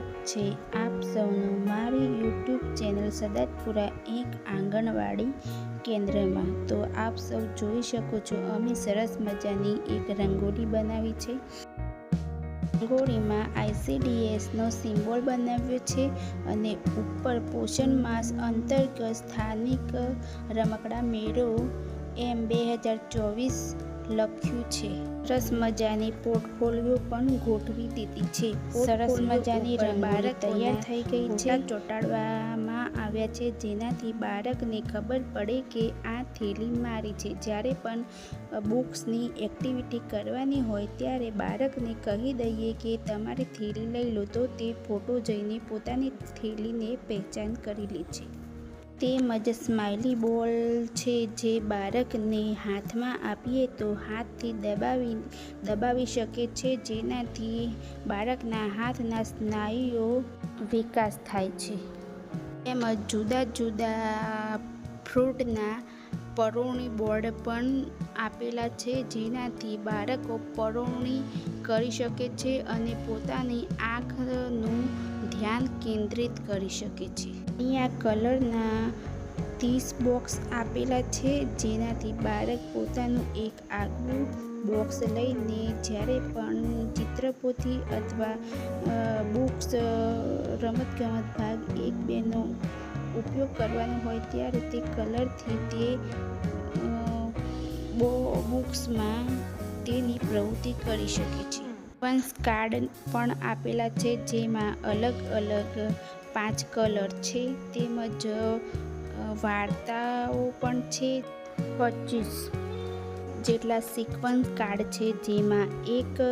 છે આપ સૌનું મારી યુટ્યુબ ચેનલ સદાતપુરા એક આંગણવાડી કેન્દ્રમાં. તો આપ સૌ જોઈ શકો છો, અમે સરસ મજાની એક રંગોળી બનાવી છે. રંગોળીમાં આઈસીડીએસનો સિમ્બોલ બનાવ્યો છે અને ઉપર પોષણ માસ અંતર્ગત સ્થાનિક રમકડા મેળો એમ બે હજાર ચોવીસ લખ્યું છે. સરસ મજાની પોર્ટફોલિયો પણ ગોઠવી દીધી છે. સરસ મજાની રંગોળી તૈયાર થઈ ગઈ છે. ચોંટાડવામાં આવ્યા છે જેનાથી બાળકને ખબર પડે કે આ થેલી મારી છે. જ્યારે પણ બુક્સની એક્ટિવિટી કરવાની હોય ત્યારે બાળકને કહી દઈએ કે તમારી થેલી લઈ લો. તો તે ફોટો જઈને પોતાની થેલીને પહેચાન કરી લે છે. તેમજ સ્માઇલી બોલ છે જે બાળકને હાથમાં આપીએ તો હાથથી દબાવી દબાવી શકે છે, જેનાથી બાળકના હાથના સ્નાયુઓ વિકાસ થાય છે. તેમજ જુદા જુદા ફ્રૂટના પરોણી બોર્ડ પણ આપેલા છે, જેનાથી બાળકો પરોણી કરી શકે છે અને પોતાની આંખનું ધ્યાન કેન્દ્રિત કરી શકે છે. અહીંયા કલરના ત્રીસ બોક્સ આપેલા છે, જેનાથી બાળક પોતાનું એક આગવું બોક્સ લઈને જ્યારે પણ ચિત્રપોથી અથવા બુક્સ રમતગમત ભાગ એક બેનો ઉપયોગ કરવાનો હોય ત્યારે તે કલરથી તે બુક્સમાં તેની પ્રવૃત્તિ કરી શકે છે. વંશ કાર્ડ પણ આપેલા છે, જેમાં અલગ અલગ પાંચ કલર છે, તેમજ વાર્તાઓ પણ છે. પચીસ જેટલા સિક્વન્સ કાર્ડ છે, જેમાં એક,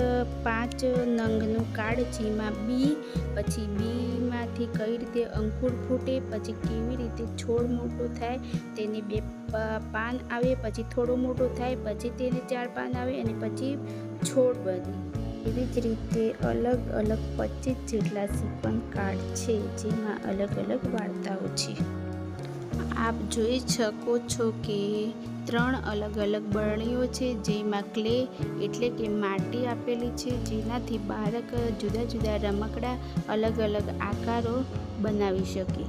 પાંચ નંગનું કાર્ડ, જેમાં બી, પછી બીમાંથી કઈ રીતે અંકુર ફૂટે, પછી કેવી રીતે છોડ મોટો થાય, તેને બે પાન આવે, પછી થોડો મોટો થાય, પછી તેને ચાર પાન આવે, અને પછી છોડ બને. એવી જ રીતે અલગ અલગ પચીસ જેટલા સિક્વન્સ કાર્ડ છે, જેમાં અલગ અલગ વાર્તાઓ છે. આપ જોઈ શકો છો કે ત્રણ અલગ અલગ બરણીઓ છે, જેમાં ક્લે એટલે કે માટી આપેલી છે, જેનાથી બાળક જુદા જુદા રમકડા અલગ અલગ આકારો બનાવી શકે.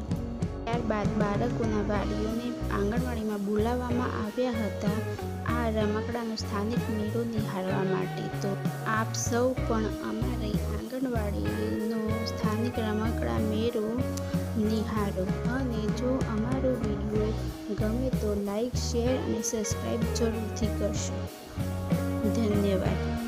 ત્યારબાદ બાળકોના વાલીઓને આંગણવાડીમાં બોલાવવામાં આવ્યા હતા. રમકડાનો સ્થાનિક મેળો નિહાળવા માટે. તો આપ સૌ પણ અમારી આંગણવાડીનો સ્થાનિક રમકડા મેળો નિહાળો. અને જો અમારો વીડિયો ગમે તો લાઈક, શેર અને સબસ્ક્રાઈબ જરૂરથી કરશો. ધન્યવાદ.